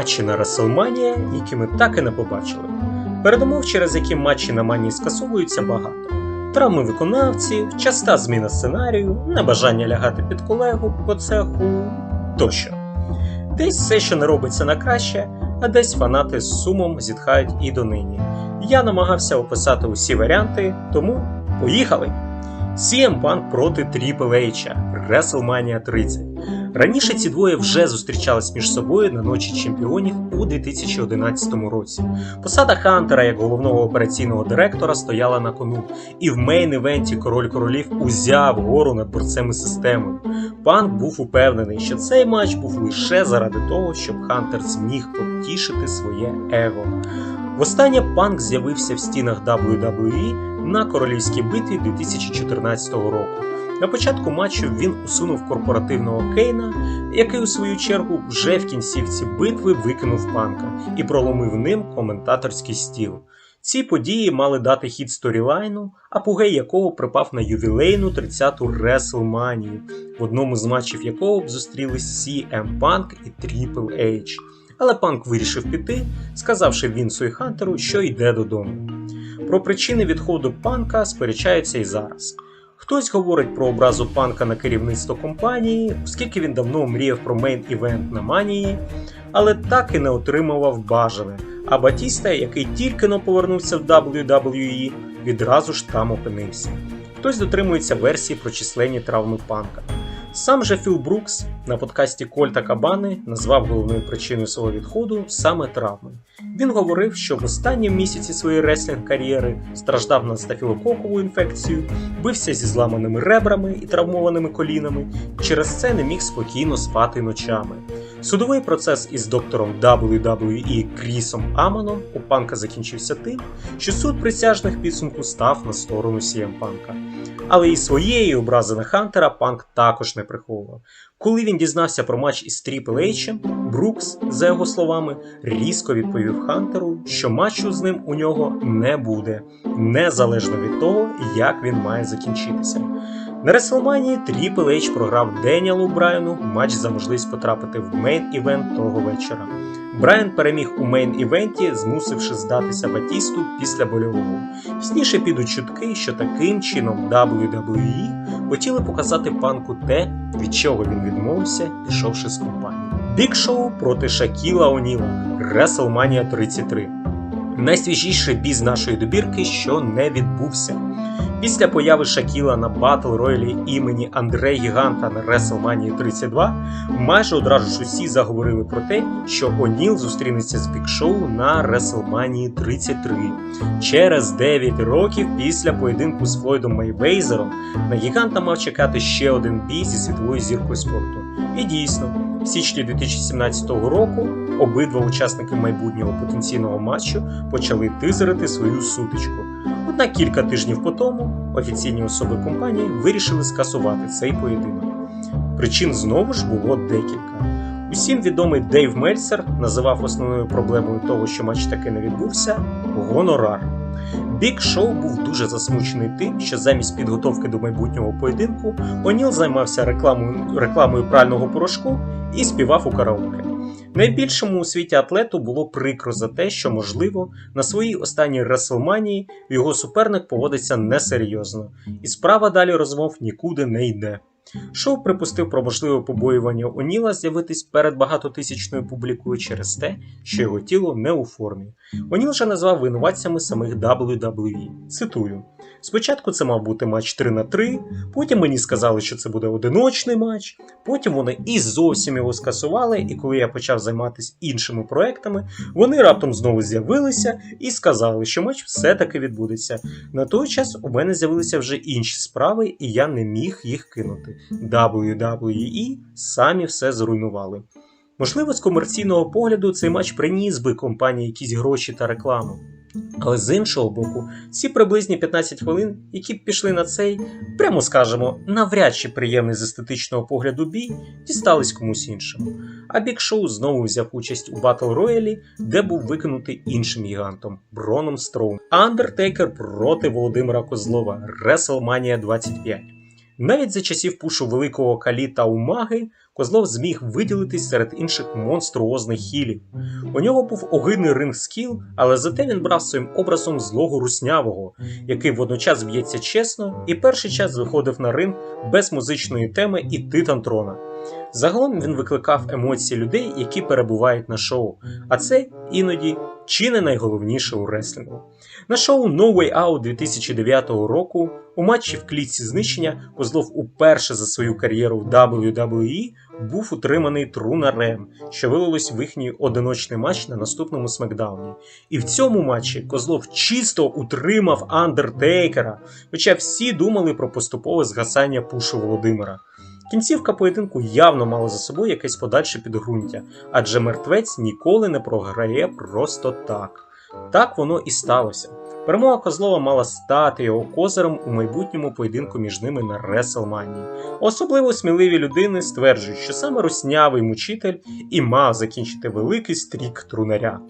матчі на Расселманія, які ми так і не побачили. Передумов, через які матчі на манії скасовуються багато. Травми виконавців, часта зміна сценарію, небажання лягати під колегу по цеху тощо. Десь все, що не робиться на краще, а десь фанати з сумом зітхають і донині. Я намагався описати усі варіанти, тому поїхали! CM Punk проти Triple H, WrestleMania 30. Раніше ці двоє вже зустрічались між собою на ночі чемпіонів у 2011 році. Посада Хантера як головного операційного директора стояла на кону, і в мейн-івенті король королів узяв гору над борцем і системою. Панк був упевнений, що цей матч був лише заради того, щоб Хантер зміг потішити своє его. Востаннє Панк з'явився в стінах WWE на королівській битві 2014 року. На початку матчу він усунув корпоративного Кейна, який у свою чергу вже в кінцівці битви викинув панка і проломив ним коментаторський стіл. Ці події мали дати хід сторілайну, апогей якого припав на ювілейну 30-ту WrestleMania, в одному з матчів якого б зустрілись CM Punk і Triple H. Але Панк вирішив піти, сказавши Вінсу і Хантеру, що йде додому. Про причини відходу панка сперечаються і зараз. Хтось говорить про образу панка на керівництво компанії, оскільки він давно мріяв про мейн-івент на манії, але так і не отримував бажане. А Батіста, який тільки но повернувся в WWE, відразу ж там опинився. Хтось дотримується версії про численні травми панка. Сам же Філ Брукс на подкасті Кольта Кабани назвав головною причиною свого відходу саме травми. Він говорив, що в останні місяці своєї реслінг кар'єри страждав на стафілококову інфекцію, бився зі зламаними ребрами і травмованими колінами, через це не міг спокійно спати ночами. Судовий процес із доктором WWE Крісом Амоном у панка закінчився тим, що суд присяжних підсумку став на сторону CM Панка. Але і своєї образи на Хантера Панк також не приховував. Коли він дізнався про матч із Тріпл Ейчем, Брукс, за його словами, різко відповів Хантеру, що матчу з ним у нього не буде, незалежно від того, як він має закінчитися. На Реслманії Тріпл Ейч програв Деніелу Брайану матч за можливість потрапити в мейн-івент того вечора. Брайан переміг у мейн-івенті, змусивши здатися Батісту після больового. Пізніше підуть чутки, що таким чином WWE хотіли показати панку те, від чого він відмовився, пішовши з компанії. Бік Шоу проти Шакіла Оніла WrestleMania 33. Найсвіжіший бій з нашої добірки, що не відбувся. Після появи Шакіла на Battle Royale імені Андре Гіганта на WrestleMania 32 майже одразу ж усі заговорили про те, що Оніл зустрінеться з Бік Шоу на WrestleMania 33. Через 9 років після поєдинку з Флойдом Мейвейзером на гіганта мав чекати ще один бій зі світовою зіркою спорту. І дійсно, в січні 2017 року обидва учасники майбутнього потенційного матчу почали тизерити свою сутичку. Однак кілька тижнів по тому офіційні особи компанії вирішили скасувати цей поєдинок. Причин знову ж було декілька. Усім відомий Дейв Мельцер називав основною проблемою того, що матч таки не відбувся гонорар. Бік Шоу був дуже засмучений тим, що замість підготовки до майбутнього поєдинку Оніл займався рекламою, рекламою прального порошку і співав у караоке. Найбільшому у світі атлету було прикро за те, що, можливо, на своїй останній Реслманії його суперник поводиться несерйозно, і справа далі розмов нікуди не йде. Шоу припустив про можливе побоювання Оніла з'явитись перед багатотисячною публікою через те, що його тіло не у формі. Оніл же назвав винуватцями самих WWE. Цитую: спочатку це мав бути матч 3 на 3, потім мені сказали, що це буде одиночний матч, потім вони і зовсім його скасували, і коли я почав займатися іншими проектами, вони раптом знову з'явилися і сказали, що матч все-таки відбудеться. На той час у мене з'явилися вже інші справи, і я не міг їх кинути. WWE самі все зруйнували. Можливо, з комерційного погляду цей матч приніс би компанії якісь гроші та рекламу. Але з іншого боку, ці приблизні 15 хвилин, які б пішли на цей, прямо скажемо, навряд чи приємний з естетичного погляду бій, дістались комусь іншому. А Бік Шоу знову взяв участь у Battle Royale, де був викинутий іншим гігантом Броном Строун. Андертейкер проти Володимира Козлова WrestleMania 25. Навіть за часів пушу великого калі та умаги Козлов зміг виділитись серед інших монструозних хілів. У нього був огидний ринг скіл, але зате він брав своїм образом злого руснявого, який водночас б'ється чесно і перший час виходив на ринг без музичної теми і титантрона. Загалом він викликав емоції людей, які перебувають на шоу, а це іноді чи не найголовніше у реслінгу. На шоу No Way Out 2009 року у матчі в клітці знищення Козлов уперше за свою кар'єру в WWE був утриманий трунарем, що вилилось в їхній одиночний матч на наступному смакдауні. І в цьому матчі Козлов чисто утримав Андертейкера, хоча всі думали про поступове згасання пушу Володимира. Кінцівка поєдинку явно мала за собою якесь подальше підґрунтя, адже мертвець ніколи не програє просто так. Так воно і сталося. Перемога Козлова мала стати його козирем у майбутньому поєдинку між ними на Реселманії. Особливо сміливі людини стверджують, що саме руснявий мучитель і мав закінчити великий стрік трунаря.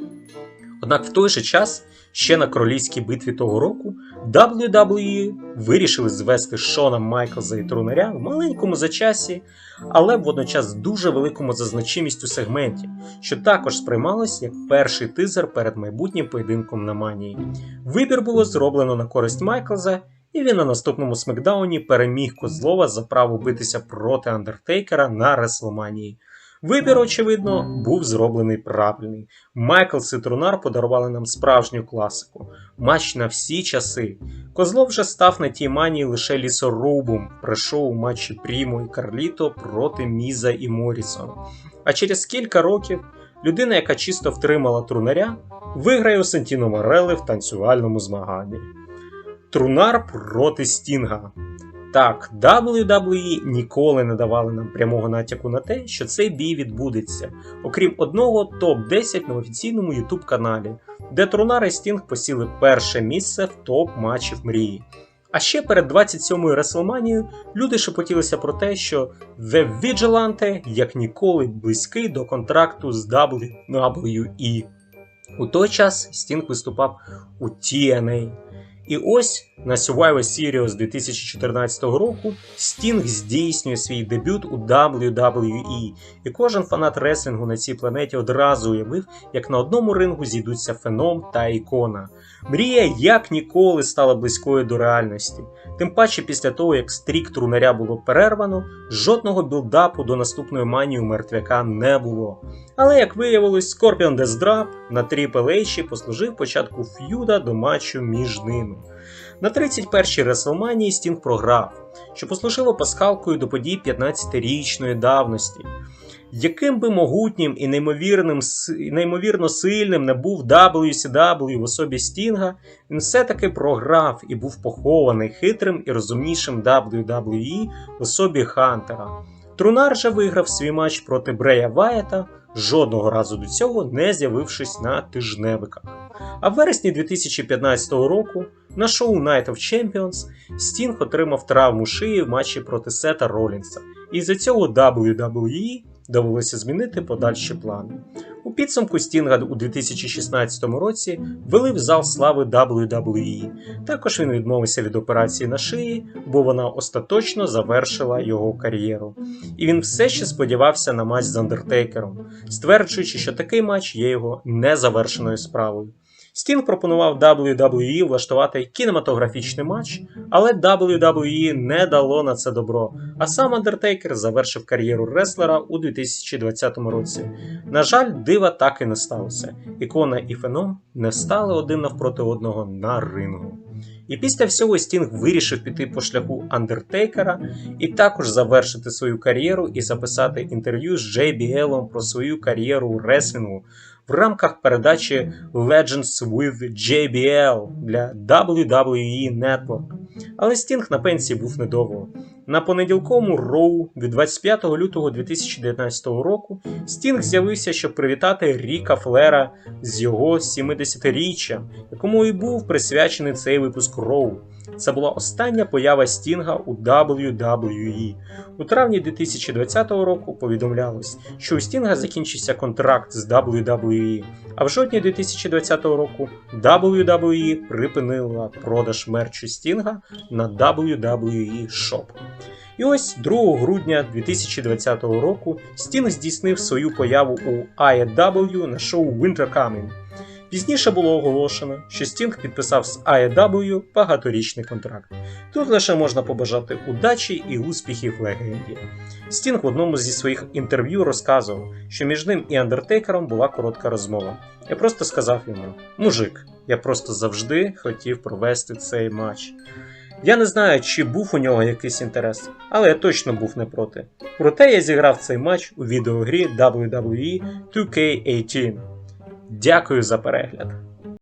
Однак в той же час, ще на королівській битві того року, WWE вирішили звести Шона Майклза і трунаря в маленькому зачасі, але водночас дуже великому за значимістю сегменті, що також сприймалось як перший тизер перед майбутнім поєдинком на манії. Вибір було зроблено на користь Майклза, і він на наступному смакдауні переміг Козлова за право битися проти Андертейкера на Реслманії. Вибір, очевидно, був зроблений правильний. Майклс і Трунар подарували нам справжню класику, матч на всі часи. Козлов вже став на тій манії лише лісорубом при шоу матчі Прімо і Карліто проти Міза і Морісона. А через кілька років людина, яка чисто втримала трунаря, виграє у Сантіно Морелли в танцювальному змаганні. Трунар проти Стінга. Так, WWE ніколи не давали нам прямого натяку на те, що цей бій відбудеться, окрім одного топ-10 на офіційному YouTube каналі, де Трунар і Стінг посіли перше місце в топ матчів мрії. А ще перед 27-ю Реслманією люди шепотілися про те, що The Vigilante як ніколи близький до контракту з WWE. У той час Стінг виступав у TNA. І ось на Survivor Series 2014 року Стінг здійснює свій дебют у WWE, і кожен фанат реслінгу на цій планеті одразу уявив, як на одному рингу зійдуться феном та ікона. Мрія як ніколи стала близькою до реальності. Тим паче, після того, як стрік трунаря було перервано, жодного білдапу до наступної манії у мертвяка не було. Але як виявилось, Death Drop на H послужив початку ф'юда до матчу між ними. На 31-й Реслманії Стінг програв, що послужило пасхалкою до подій 15-річної давності. Яким би могутнім і неймовірним, неймовірно сильним не був WCW в особі Стінга, він все-таки програв і був похований хитрим і розумнішим WWE в особі Хантера. Трунар же виграв свій матч проти Брея Ваєта, жодного разу до цього не з'явившись на тижневиках. А в вересні 2015 року на шоу Night of Champions Стінг отримав травму шиї в матчі проти Сета Ролінса, і за цього WWE довелося змінити подальші плани. У підсумку Стінга у 2016 році вели в зал слави WWE. Також він відмовився від операції на шиї, бо вона остаточно завершила його кар'єру. І він все ще сподівався на матч з Андертейкером, стверджуючи, що такий матч є його незавершеною справою. Стінг пропонував WWE влаштувати кінематографічний матч, але WWE не дало на це добро. А сам Андертейкер завершив кар'єру реслера у 2020 році. На жаль, дива так і не сталося. Ікона і Феном не встали один навпроти одного на рингу. І після всього Стінг вирішив піти по шляху Андертейкера і також завершити свою кар'єру і записати інтерв'ю з JBL про свою кар'єру у реслінгу в рамках передачі Legends with JBL для WWE Network. Але Стінг на пенсії був недовго. На понеділковому роу від 25 лютого 2019 року Стінг з'явився, щоб привітати Ріка Флера з його 70-річчям, якому і був присвячений цей випуск Роу. Це була остання поява Стінга у WWE. У травні 2020 року повідомлялось, що у Стінга закінчився контракт з WWE, а в жовтні 2020 року WWE припинила продаж мерчу Стінга на WWE Shop. І ось 2 грудня 2020 року Стінг здійснив свою появу у AEW на шоу Winter Coming. Пізніше було оголошено, що Стінг підписав з AEW багаторічний контракт. Тут лише можна побажати удачі і успіхів легенді. Стінг в одному зі своїх інтерв'ю розказував, що між ним і Андертейкером була коротка розмова. Я просто сказав йому: Мужик, я просто завжди хотів провести цей матч. Я не знаю, чи був у нього якийсь інтерес, але я точно був не проти. Проте я зіграв цей матч у відеогрі WWE 2K18. Дякую за перегляд!